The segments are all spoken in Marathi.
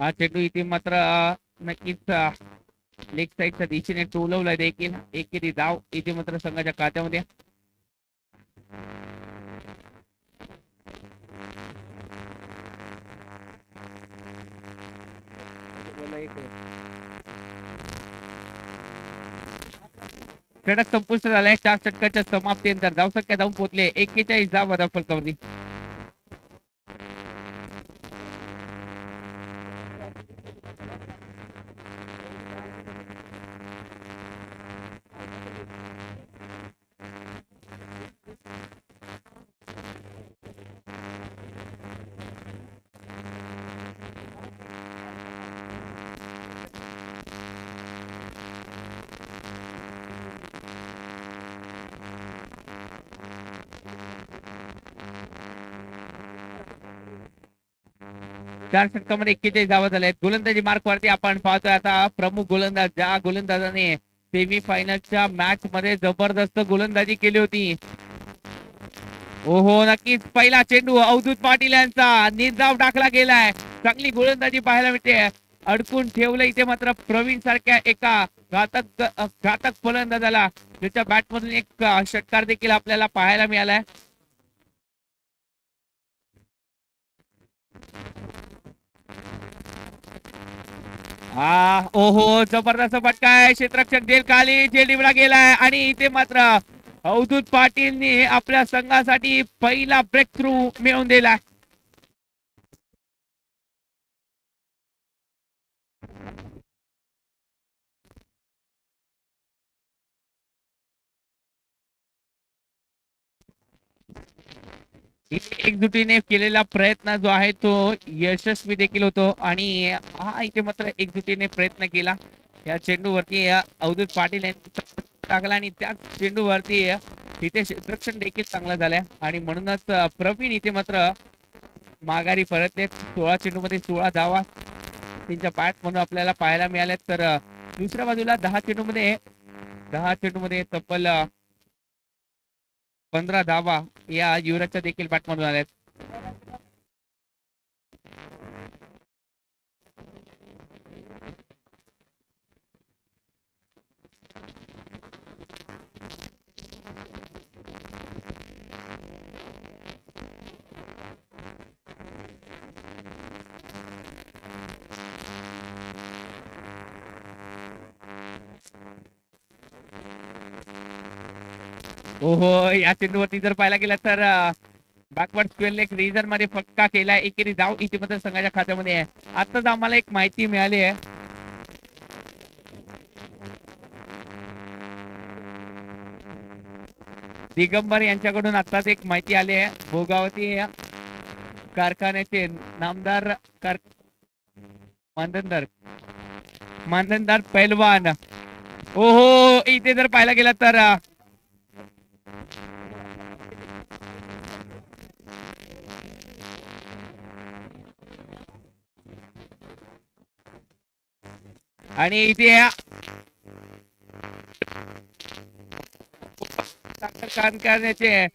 हा चेंडू इथे मात्र नक्कीच लेग साईडच्या दिशेने टोलवला देखील. एकेरी धाव इथे मात्र संघाच्या खात्यामध्ये षटक संपुष्ट झालाय. चार षटकाच्या समाप्तीनंतर धावसंख्या धावून पोहोचले. एक्केचाळीस धाव धाव फलकावरती चार षटकामध्ये एक्केचाळीस धावा झाल्या आहेत गोलंदाजी मार्क वरती आपण पाहतोय आता प्रमुख गोलंदाज ज्या गोलंदाजाने सेमी फायनलच्या मॅच मध्ये जबरदस्त गोलंदाजी केली होती. ओहो नक्कीच पहिला चेंडू अवधूत पाटील यांचा. निर्धाव टाकला गेलाय. चांगली गोलंदाजी पाहायला मिळते. अडकून ठेवलं इथे मात्र प्रवीण सारख्या एका घातक घातक फलंदाजाला. त्याच्या बॅट मधून एक षटकार देखील आपल्याला पाहायला मिळालाय. हा ओहो जबरदस्त फटका आहे. क्षेत्ररक्षक जेल खाली जेलीवला गेलाय आणि इथे मात्र अवधूत पाटीलने आपल्या संघासाठी पहिला ब्रेक थ्रू मिळवून दिलाय. एकजुटीने केलेला प्रयत्न जो आहे तो यशस्वी देखील होतो आणि हा इथे मात्र एकजुटीने प्रयत्न केला. या चेंडूवरती अवधूत पाटील यांनी टाकला आणि त्या चेंडूवरती तिथे क्षेत्ररक्षण देखील चांगलं झालंय आणि म्हणूनच प्रवीण इथे मात्र माघारी परतले सोळा चेंडूमध्ये सोळा धावा त्यांच्या पायात म्हणून आपल्याला पाहायला मिळाल्यात तर दुसऱ्या बाजूला दहा चेंडूमध्ये दहा चेंडूमध्ये तब्बल पंधरा धावा या युवराजच्या देखील बॅटमधून आहेत ओहो या चेंडूवरती जर पाहायला गेलं तर बॅकवर्ड स्क्वेअर एक रेझरमध्ये फटका केलाय. एकेरी धाव इथे बद्दल संघाच्या खात्यामध्ये आहे. आताच आम्हाला एक माहिती मिळाली आहे. दिगंबर यांच्याकडून आताच एक माहिती आली आहे. भोगावती कारखान्याचे नामदार कार मानधनदार मानधनदार पैलवान. ओहो इथे जर पाहायला गेलं तर आणि इथे काम करण्याचे.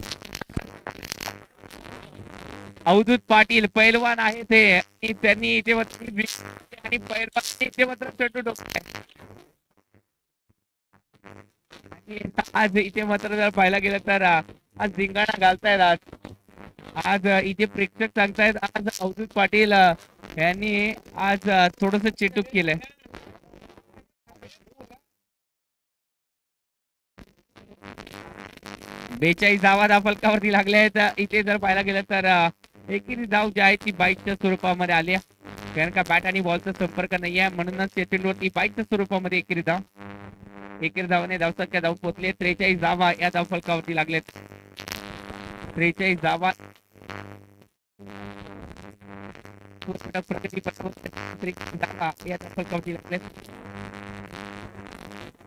अवधूत पाटील पैलवान आहे ते. आणि त्यांनी इथे आणि पैलवान इथे मात्र चटू डोकलाय आज इथे मात्र जर पाहायला गेलं तर आज झिंगाणा घालतायत आज. आज इथे प्रेक्षक सांगतायत आज अवधूत पाटील यांनी आज थोडस चेटूक केलंय. बेचाळीस धावा धाव फलकावरती लागल्या आहेत. इथे जर पाहायला गेलं तर एकेरी धाव जी आहे ती बाईकच्या स्वरूपामध्ये आली कारण का बॅट आणि बॉलचा संपर्क नाही आहे. म्हणूनच या चेंडूवरती बाईकच्या स्वरूपामध्ये एकेरी धाव एकेरी धावाने धावसंख्या धाव पोहोचले त्रेचाळीस धावा या धाव फलकावरती लागलेत त्रेचाळीस धावा. प्रगती धावा या धाव फलकावरती लागलेत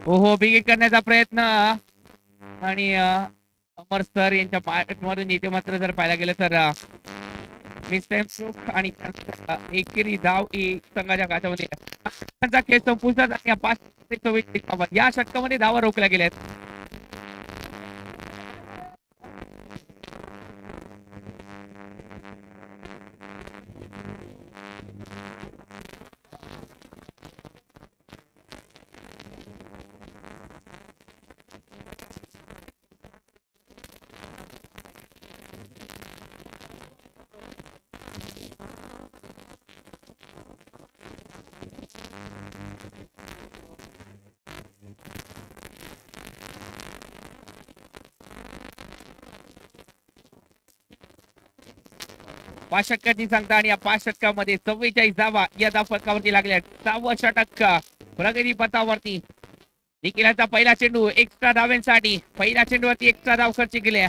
ओहो बिगी करण्याचा प्रयत्न. आणि अमर सर यांच्या मधून इथे मात्र जर पाहायला गेलं तर आणि एकेरी धाव एक संघाच्या खात्यामध्ये त्यांचा खेळ संपुष्टात आणि या पाच चोवीस चव्वेचाळीस या षटकामध्ये धावा रोखल्या गेल्या आहेत पाच षटकाची सांगता आणि या पाच षटकामध्ये चव्वेचाळीस धावा या धावफलकावरती लागल्या सहावं षटक प्रगती पथावरती. निखिलाचा पहिला चेंडू एक्स्ट्रा धाव्यांसाठी पहिल्या चेंडूवरती एक्स्ट्रा धाव खर्च केल्या.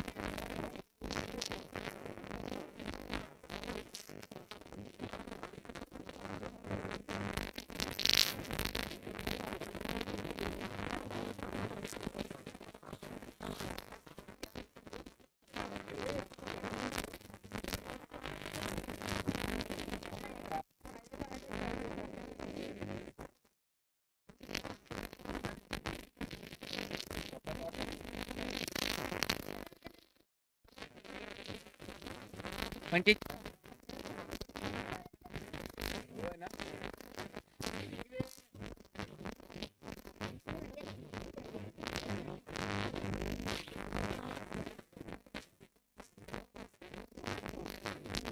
म्हणजे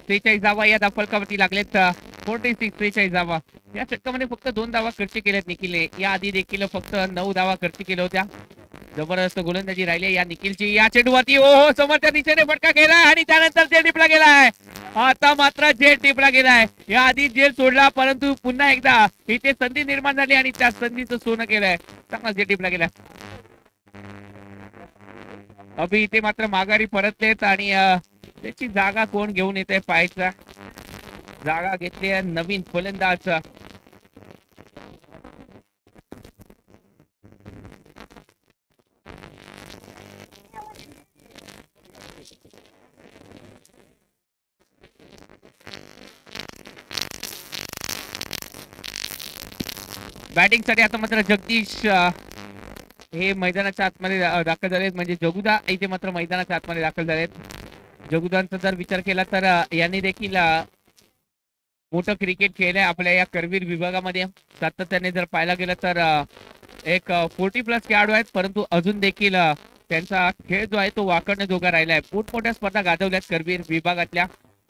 त्रेचाळीस धावा या धाव लागलेत फोर्टी सिक्स त्रेचाळीस धावा या षटकामध्ये फक्त दोन धावा खर्च केल्यात निखिलने. या आधी देखील फक्त नऊ धावा खर्च केल्या होत्या. जबरदस्त गोलंदाजी राहिली या निखिलची या चेंडूवरती. ओ हो समोरच्या दिशेने फटका केलाय आणि त्यानंतर जेल टिपला गेलाय. आता मात्र जेल टिपला गेलाय या आधी जेल सोडला परंतु पुन्हा एकदा इथे संधी निर्माण झाली आणि त्या संधीचं सोनं केलंय चांगला जेल टिपला गेलाय. अभि इथे मात्र माघारी परतलेत आणि त्याची जागा कोण घेऊन येते पाहायचा. जागा घेतली नवीन फलंदाज. बॅटिंगसाठी आता मात्र जगदीश हे मैदानाच्या आतमध्ये दाखल झालेत. म्हणजे जगुदा इथे मात्र मैदानाच्या आतमध्ये दाखल झालेत. जगुदांचा जर विचार केला तर यांनी देखील मोठं क्रिकेट खेळलंय आपल्या या करवीर विभागामध्ये. सातत्याने जर पाहायला गेलं तर एक फोर्टी प्लस खेळाडू आहेत. परंतु अजून देखील त्यांचा खेळ जो आहे तो वाकडणे जोगा राहिला आहे मोठमोठ्या स्पर्धा गाजवल्यात करवीर विभागातल्या.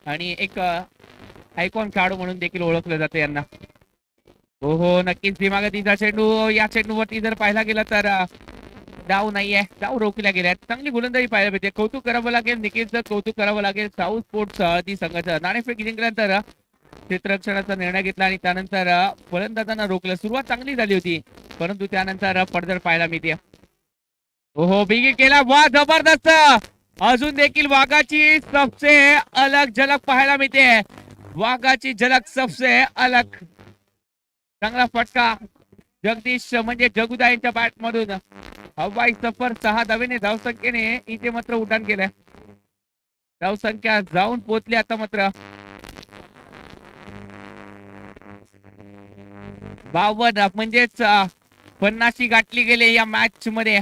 आणि एक आयकॉन खेळाडू म्हणून देखील ओळखलं जातं यांना. हो हो नक्कीच दिमागतीचा चेंडू या चेंडूवरती जर पाहायला गेलं तर डाव नाहीये. डाव रोखल्या गेल्या चांगली गोलंदाजी पाहायला भेटते कौतुक करावं लागेल निखिलचं कौतुक करावं लागेल साऊथ स्पोर्ट्स ती संघाचं. नाणेफेक जिंकल्यानंतर क्षेत्ररक्षणाचा निर्णय घेतला आणि त्यानंतर फलंदाजांना रोखलं. सुरुवात चांगली झाली होती परंतु त्यानंतर अं, पडझड पाहायला मिळते. हो हो बिगी केला. वा जबरदस्त! अजून देखील वाघाची सबसे अलग झलक पाहायला मिळते. वाघाची झलक सबसे अलग चांगला फटका. जगदीश म्हणजे जगुदा यांच्या बॅट मधून हवाई सफर सहा धावेने धावसंख्येने इथे मात्र उड्डाण केलंय. धावसंख्या जाऊन पोहोचली आता मात्र. बावन म्हणजेच पन्नाशी गाठली गेले या मॅच मध्ये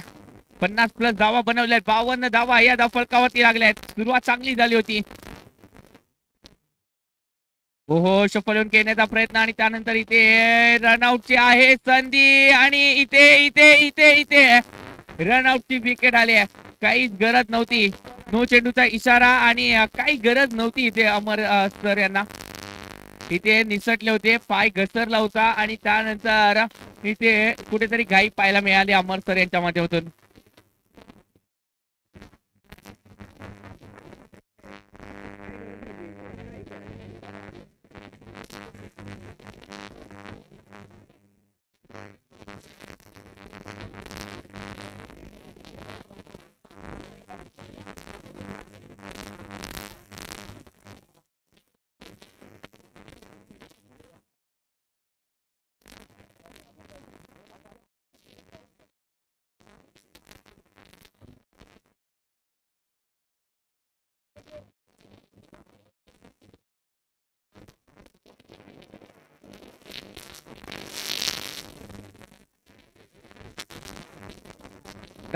पन्नास प्लस धावा बनवल्यात. बावन्न धावा या धावफलकावरती लागल्यात. सुरुवात चांगली झाली होती. हो हो घेण्याचा प्रयत्न आणि त्यानंतर इथे रनआउटची आहे संधी आणि इथे इथे इथे इथे. रनआउटची विकेट आली आहे. काहीच गरज नव्हती. नो चेंडूचा इशारा आणि काही गरज नव्हती इथे अमर सर यांना. इथे निसटले होते पाय घसरला होता आणि त्यानंतर इथे कुठेतरी घाई पाहायला मिळाली अमर सर यांच्या माध्यमातून.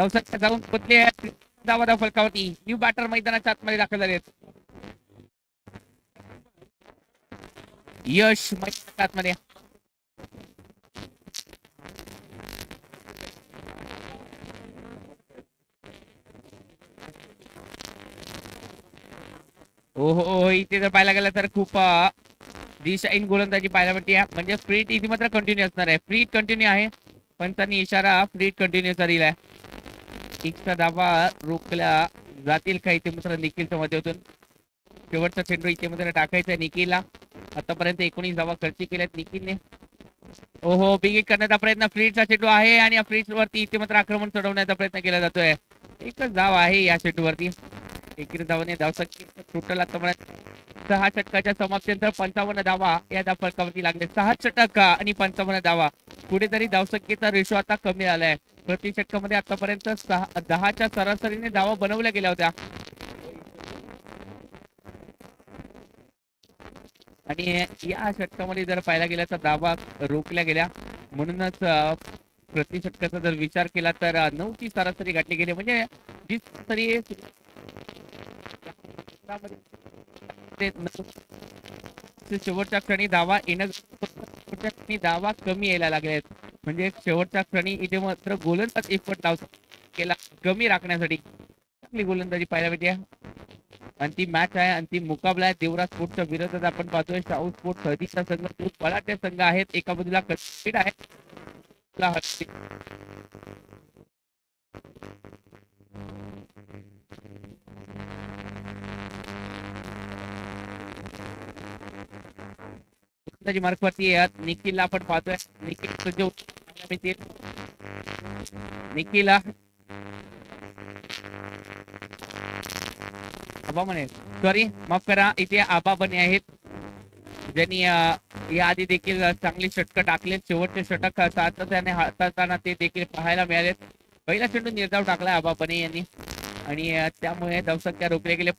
धावसंख्या जाऊन पोचले धावा धाव फलकावरती न्यू बॅटर मैदानाच्या आतमध्ये दाखल झाले आहेत. यश मैदानाच्या आतमध्ये. हो हो हो इथे जर पाहायला गेलं तर खूप दिशाईन गोलंदाजी पाहायला भेटते म्हणजे फ्रीट इथे मात्र कंटिन्यू असणार आहे. फ्रीट कंटिन्यू आहे. पण त्यांनी इशारा फ्रीट कंटिन्यू कंटिन्यूचा दिलाय एक्स्ट्रा धावा रोखल्या जातील का इथे मात्र निखिलच्या माध्यमातून? शेवटचा चेंडू इथे मात्र टाकायचा निखिलला. आतापर्यंत एकोणीस धावा खर्च केल्यात निखिलने. ओहो बिगिट करण्याचा प्रयत्न. फ्रीजचा चेंडू आहे आणि या फ्रीज वरती इथे मात्र आक्रमण चढवण्याचा प्रयत्न केला जातोय. एकच धाव आहे या चेंडूवरती एकवीस धावाने धावसंख्या टोटल आतापर्यंत सहा षटकाच्या समाप्तीनंतर पंचावन्न धावा या धावफलकावरती लागले. सहा षटक आणि पंचावन्न धावा. कुठेतरी धावसंख्येचा रेशो आता कमी झालाय प्रति षटकामध्ये आतापर्यंत सहा दहाच्या सरासरीने धावा बनवल्या गेल्या होत्या. आणि या षटकामध्ये जर पाहायला गेला तर धावा रोखल्या गेल्या. म्हणूनच प्रति षटकाचा जर विचार केला तर नऊ ची सरासरी गाठली गेली. म्हणजे जी सरासरी ते शेवटच्या क्षणी धावा येणं शेवटच्या क्षणी धावा कमी यायला लागल्या आहेत. म्हणजे शेवटच्या क्षणी इथे मात्र गोलंदाज एफर्ट लावतो. केला कमी राखण्यासाठी. चांगली गोलंदाजी पाहायला मिळते. अंतिम मॅच आहे अंतिम मुकाबला आहे. देवरा स्पोर्टच्या विरोधात आपण पाहतोय. शाहू स्पोर्ट हळदीचा संघ दोन संघ आहेत. एका बाजूला कश्मीर आहे. दुसरा मार्कवरती आहेत निखिलला आपण पाहतोय. निखिल जो मिळतील. निखिल आबा म्हणे सॉरी माफ करा. इथे आबा बने आहेत. ज्यांनी या आधी देखील चांगली षटकं टाकले. शेवटचे षटक सातत्याने हाताळताना ते देखील पाहायला मिळालेत. पहिला चेंडू निर्धाव टाकला आबा बने यांनी. आणि त्यामुळे धावसंख्या रोखले गेले.